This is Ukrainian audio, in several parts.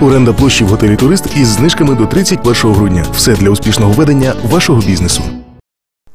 Оренда площі в готелі Турист із знижками до 31 грудня. Все для успішного ведення вашого бізнесу.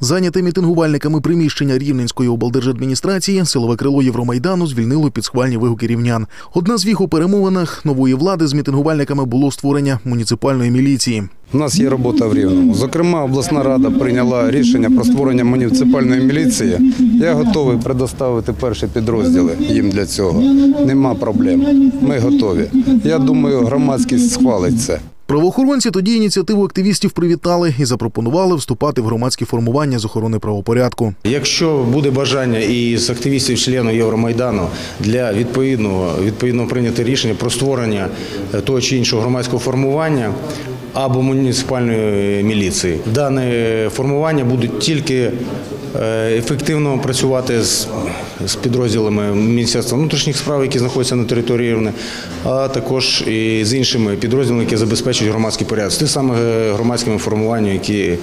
Зайняте мітингувальниками приміщення Рівненської облдержадміністрації силове крило Євромайдану звільнило під схвальні вигуки рівнян. Одна з їх у перемовинах нової влади з мітингувальниками було створення муніципальної міліції. У нас є робота в Рівному. Зокрема, обласна рада прийняла рішення про створення муніципальної міліції. Я готовий предоставити перші підрозділи їм для цього. Нема проблем. Ми готові. Я думаю, громадськість схвалить це. Правоохоронці тоді ініціативу активістів привітали і запропонували вступати в громадські формування з охорони правопорядку. Якщо буде бажання і з активістів членів Євромайдану для відповідного відповідно прийняти рішення про створення е, того чи іншого громадського формування або муніципальної міліції, дане формування будуть тільки е, ефективно працювати з, з підрозділами Міністерства внутрішніх справ, які знаходяться на території Рівне, а також і з іншими підрозділами, які забезпечують громадський порядок, з тими самими громадськими формуваннями, які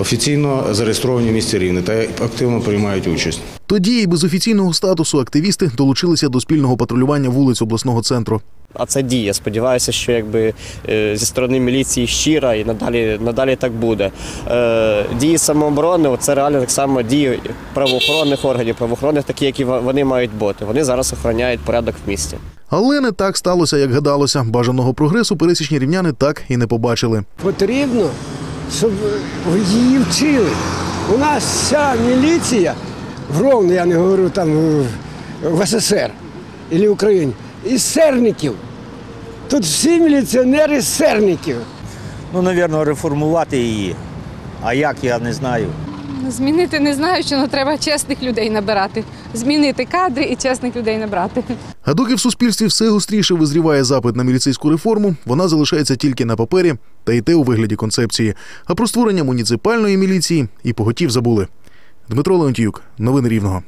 офіційно зареєстровані в місті Рівне та активно приймають участь. Тоді і без офіційного статусу активісти долучилися до спільного патрулювання вулиць обласного центру. А це діє. Сподіваюся, що якби е, зі сторони міліції щира і надалі надалі так буде. Е, Дії самооборони це реально так само дії правоохоронних органів, правоохоронних, такі, які вони мають бути. Вони зараз охороняють порядок в місті. Але не так сталося, як гадалося. Бажаного прогресу пересічні рівняни так і не побачили. потрібно, щоб її вчили. У нас вся міліція, в Ровно, я не говорю там в СССР або Україні, із серників. Тут всі міліціонери з серників. Ну, напевно, реформувати її. А як я не знаю. Змінити не знаю, що але треба чесних людей набирати. Змінити кадри і чесних людей набрати. А доки в суспільстві все гостріше визріває запит на міліцейську реформу, вона залишається тільки на папері та й те у вигляді концепції. А про створення муніципальної міліції і поготів забули. Дмитро Леонтіюк, новини Рівного.